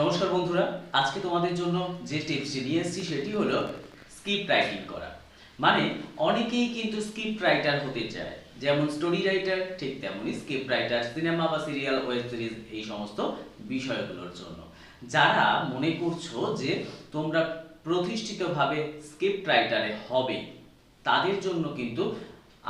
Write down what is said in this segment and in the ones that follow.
নমস্কার বন্ধুরা, আজকে তোমাদের জন্য যে টিপসটি নিয়ে এসেছি সেটি হলো স্ক্রিপ্ট রাইটিং করা। মানে অনেকেই কিন্তু স্ক্রিপ্ট রাইটার হতে চায়। যেমন স্টোরি রাইটার ঠিক তেমনই স্ক্রিপ্ট রাইটার সিনেমা বা সিরিয়াল ওয়েব সিরিজ এই সমস্ত বিষয়গুলোর জন্য। যারা মনে করছ যে তোমরা প্রতিষ্ঠিতভাবে স্ক্রিপ্ট রাইটারে হবে, তাদের জন্য কিন্তু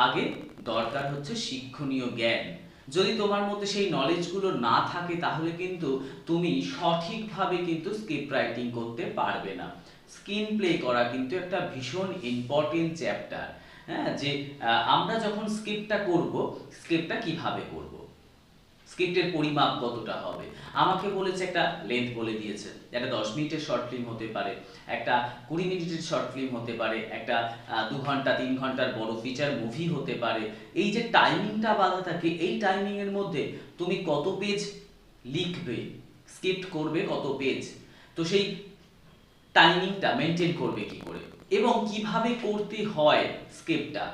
আগে দরকার হচ্ছে শিক্ষণীয় জ্ঞান। যদি তোমার মধ্যে সেই নলেজগুলো না থাকে, তাহলে কিন্তু তুমি সঠিকভাবে কিন্তু স্ক্রিপ্ট রাইটিং করতে পারবে না। স্ক্রিন প্লে করা কিন্তু একটা ভীষণ ইম্পর্টেন্ট চ্যাপ্টার হ্যাঁ? যে আমরা যখন স্ক্রিপ্টটা করব স্ক্রিপ্টটা কীভাবে করব? স্ক্রিপ্টের পরিমাপ কতটা হবে? আমাকে বলেছে একটা লেন্থ বলে দিয়েছে। একটা দশ মিনিটের শর্ট ফিল্ম হতে পারে, একটা কুড়ি মিনিটের শর্ট ফিল্ম হতে পারে, একটা দু ঘণ্টা, তিন ঘণ্টার বড় ফিচার মুভি হতে পারে। এই যে টাইমিংটা বাধা থাকে, এই টাইমিং এর মধ্যে তুমি কত পেজ লিখবে? স্ক্রিপ্ট করবে কত পেজ তো সেই টাইমিংটা মেনটেন করবে কি করে? এবং কীভাবে করতে হয় স্ক্রিপ্টটা?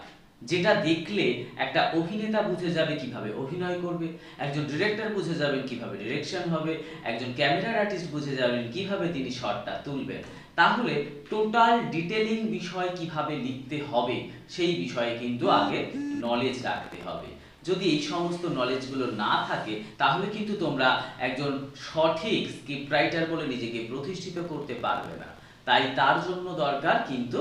যেটা দেখলে একটা অভিনেতা বুঝে যাবে কীভাবে অভিনয় করবে, একজন ডিরেক্টর বুঝে যাবেন কীভাবে ডিরেকশন হবে, একজন ক্যামেরার আর্টিস্ট বুঝে যাবেন কীভাবে তিনি শটটা তুলবেন। তাহলে টোটাল ডিটেলিং বিষয় কীভাবে লিখতে হবে, সেই বিষয়ে কিন্তু আগে নলেজ রাখতে হবে। যদি এই সমস্ত নলেজগুলো না থাকে, তাহলে কিন্তু তোমরা একজন সঠিক স্ক্রিপ্ট রাইটার বলে নিজেকে প্রতিষ্ঠিত করতে পারবে না। তাই তার জন্য দরকার কিন্তু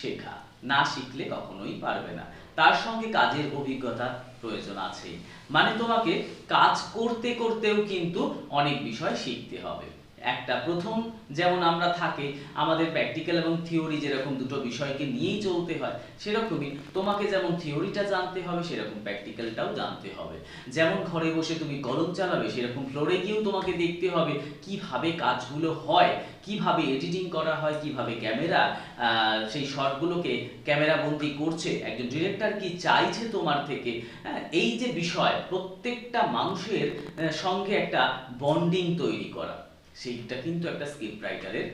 শেখা, না শিখলে কখনোই পারবে না। তার সঙ্গে কাজের অভিজ্ঞতা প্রয়োজন আছে। মানে তোমাকে কাজ করতে করতেও কিন্তু অনেক বিষয় শিখতে হবে। একটা। প্রথম যেমন আমরা থাকি আমাদের প্র্যাকটিক্যাল এবং থিওরি যেরকম দুটো বিষয়কে নিয়েই চলতে হয় সেরকমই তোমাকে যেমন থিওরিটা জানতে হবে সেরকম প্র্যাকটিক্যালটাও জানতে হবে। যেমন ঘরে বসে তুমি কলম চালাবে সেরকম ফ্লোরে গিয়েও তোমাকে দেখতে হবে কীভাবে কাজগুলো হয় কীভাবে এডিটিং করা হয় কীভাবে ক্যামেরা সেই শটগুলোকে ক্যামেরা বন্দি করছে একজন ডিরেক্টর কি চাইছে তোমার থেকে? হ্যাঁ, এই যে বিষয় প্রত্যেকটা মানুষের সঙ্গে একটা বন্ডিং তৈরি করা। সেইটা কিন্তু একটা স্ক্রিপ্ট রাইটারের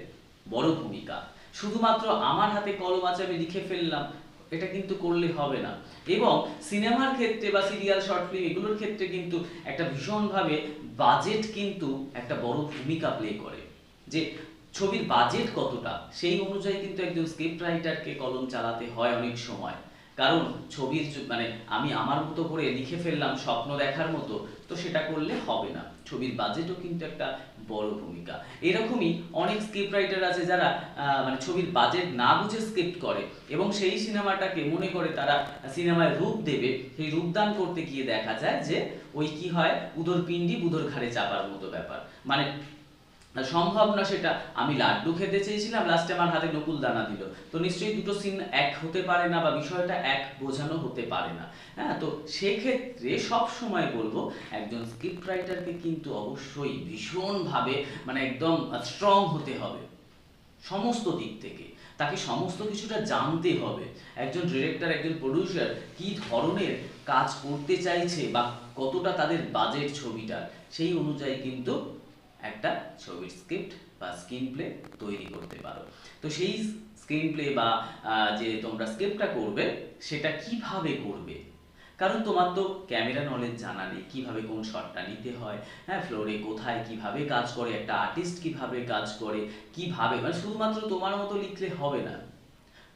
বড় ভূমিকা। শুধুমাত্র আমার হাতে কলম আছে, আমি লিখে ফেললাম, এটা কিন্তু করলে হবে না। এবং সিনেমার ক্ষেত্রে বা সিরিয়াল শর্ট ফিল্ম এগুলোর ক্ষেত্রে কিন্তু একটা ভীষণভাবে বাজেট কিন্তু একটা বড় ভূমিকা প্লে করে। যে ছবির বাজেট কতটা, সেই অনুযায়ী কিন্তু একজন স্ক্রিপ্ট রাইটারকে কলম চালাতে হয় অনেক সময়। কারণ ছবির মানে আমি আমার মতো করে লিখে ফেললাম স্বপ্ন দেখার মতো, তো সেটা করলে হবে না। ছবির বাজেটও কিন্তু একটা বড় ভূমিকা। এরকমই অনেক স্ক্রিপ্ট রাইটার আছে যারা মানে ছবির বাজেট না বুঝে স্ক্রিপ্ট করে এবং সেই সিনেমাটাকে মনে করে তারা সিনেমায় রূপ দেবে, সেই রূপদান করতে গিয়ে দেখা যায় যে ওই কি হয় উদর পিণ্ডি বুধর ঘাড়ে চাপার মতো ব্যাপার। মানে সম্ভব না সেটা। আমি লাড্ডু খেতে চেয়েছিলাম লাস্টে আমার হাতে নকুল দানা দিল। তো নিশ্চয়ই দুটো সিন এক হতে পারে না বা বিষয়টা এক বোঝানো হতে পারে না। হ্যাঁ তো সেক্ষেত্রে সব সময় বলব, একজন স্ক্রিপ্ট রাইটারকে কিন্তু অবশ্যই ভীষণভাবে মানে একদম স্ট্রং হতে হবে। সমস্ত দিক থেকে। তাকে সমস্ত কিছুটা জানতে হবে। একজন ডিরেক্টর একজন প্রডিউসার কি ধরনের কাজ করতে চাইছে বা কতটা তাদের বাজেট ছবিটার, সেই অনুযায়ী কিন্তু একটা ছবির স্ক্রিপ্ট বা স্ক্রিন প্লে তৈরি করতে পারো। তো সেই স্ক্রিন প্লে বা যে তোমরা স্ক্রিপ্টটা করবে, সেটা কীভাবে করবে? কারণ তোমার তো ক্যামেরা নলেজ জানা নেই, কীভাবে কোন শটটা নিতে হয় হ্যাঁ ফ্লোরে কোথায় কীভাবে কাজ করে, একটা আর্টিস্ট কীভাবে কাজ করে, কীভাবে মানে শুধুমাত্র তোমার মতো লিখলে হবে না।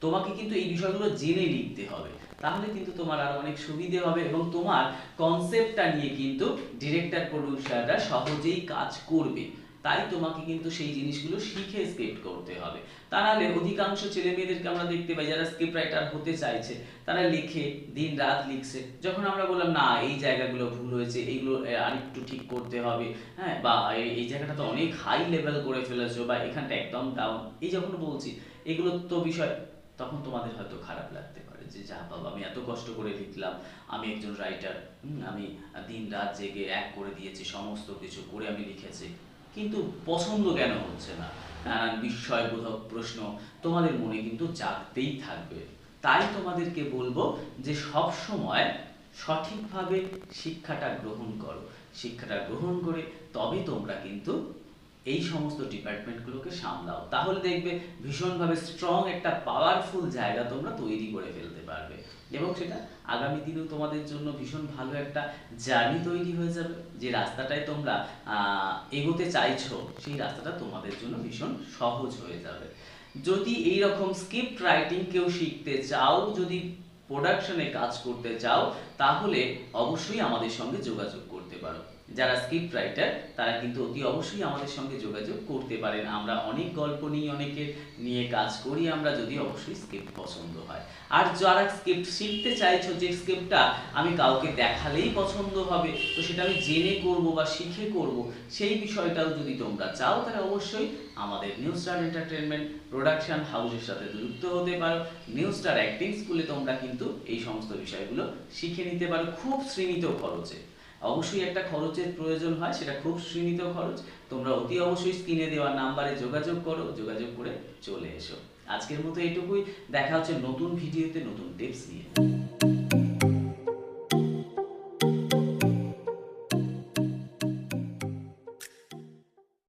তোমাকে কিন্তু এই বিষয়গুলো জেনে লিখতে হবে। তাহলে কিন্তু তোমার আরও অনেক সুবিধে হবে এবং তোমার কনসেপ্টটা নিয়ে কিন্তু ডিরেক্টর প্রডিউসাররা সহজেই কাজ করবে। তাই তোমাকে কিন্তু সেই জিনিসগুলো শিখে স্ক্রিপ্ট করতে হবে। তা নাহলে অধিকাংশ ছেলে মেয়েদেরকে আমরা দেখতে পাই, যারা স্ক্রিপ্ট রাইটার হতে চাইছে, তারা লিখে দিন রাত লিখছে। যখন আমরা বললাম, না, এই জায়গাগুলো ভুল হয়েছে এইগুলো আরেকটু ঠিক করতে হবে। হ্যাঁ বা এই জায়গাটা তো অনেক হাই লেভেল করে ফেলেছো বা, এখানটা একদম ডাউন এই যখন বলছি, এগুলো তো বিষয় তখন তোমাদের হয়তো খারাপ লাগতে পারে যে যা বাবা, আমি এত কষ্ট করে লিখলাম, আমি একজন রাইটার আমি দিন রাত জেগে এক করে দিয়েছি, সমস্ত কিছু করে আমি লিখেছি। কিন্তু পছন্দ কেন হচ্ছে না? নানান বিস্ময়বোধক প্রশ্ন তোমাদের মনে কিন্তু জাগতেই থাকবে। তাই তোমাদেরকে বলব যে, সব সময় সঠিকভাবে শিক্ষাটা গ্রহণ করো। শিক্ষাটা গ্রহণ করে তবে তোমরা কিন্তু এই সমস্ত ডিপার্টমেন্টগুলোকে সামলাও। তাহলে দেখবে ভীষণভাবে স্ট্রং একটা পাওয়ারফুল জায়গা তোমরা তৈরি করে ফেলতে পারবে। এবং সেটা আগামী দিনেও তোমাদের জন্য ভীষণ ভালো একটা জার্নি তৈরি হয়ে যাবে। যে রাস্তাটায় তোমরা এগোতে চাইছো, সেই রাস্তাটা তোমাদের জন্য ভীষণ সহজ হয়ে যাবে। যদি এই রকম স্ক্রিপ্ট রাইটিং কেউ শিখতে চাও, যদি প্রোডাকশনে কাজ করতে চাও, তাহলে অবশ্যই আমাদের সঙ্গে যোগাযোগ করতে পারো। যারা স্ক্রিপ্ট রাইটার তারা কিন্তু অতি অবশ্যই আমাদের সঙ্গে যোগাযোগ করতে পারেন। আমরা অনেক গল্প নিয়ে অনেকে নিয়ে কাজ করি, আমরা যদি অবশ্যই স্ক্রিপ্ট পছন্দ হয়। আর যারা স্ক্রিপ্ট শিখতে চাইছো, যে স্ক্রিপ্টটা আমি কাউকে দেখালেই পছন্দ হবে, তো সেটা আমি জেনে করব বা শিখে করব, সেই বিষয়টাও যদি তোমরা চাও, তাহলে অবশ্যই আমাদের নিউ স্টার এন্টারটেনমেন্ট প্রোডাকশন হাউসের সাথে যুক্ত হতে পারো। নিউ স্টার অ্যাক্টিং স্কুলে তোমরা কিন্তু এই সমস্ত বিষয়গুলো শিখে নিতে পারো, খুব সীমিত খরচে। অবশ্যই একটা খরচের প্রয়োজন হয়, সেটা খুব সীমিত খরচ। তোমরা অতি অবশ্যই স্ক্রিনে দেওয়া নাম্বারে যোগাযোগ করো, যোগাযোগ করে চলে এসো। আজকের মতো এটুকুই দেখা হচ্ছে নতুন ভিডিওতে নতুন টিপস নিয়ে।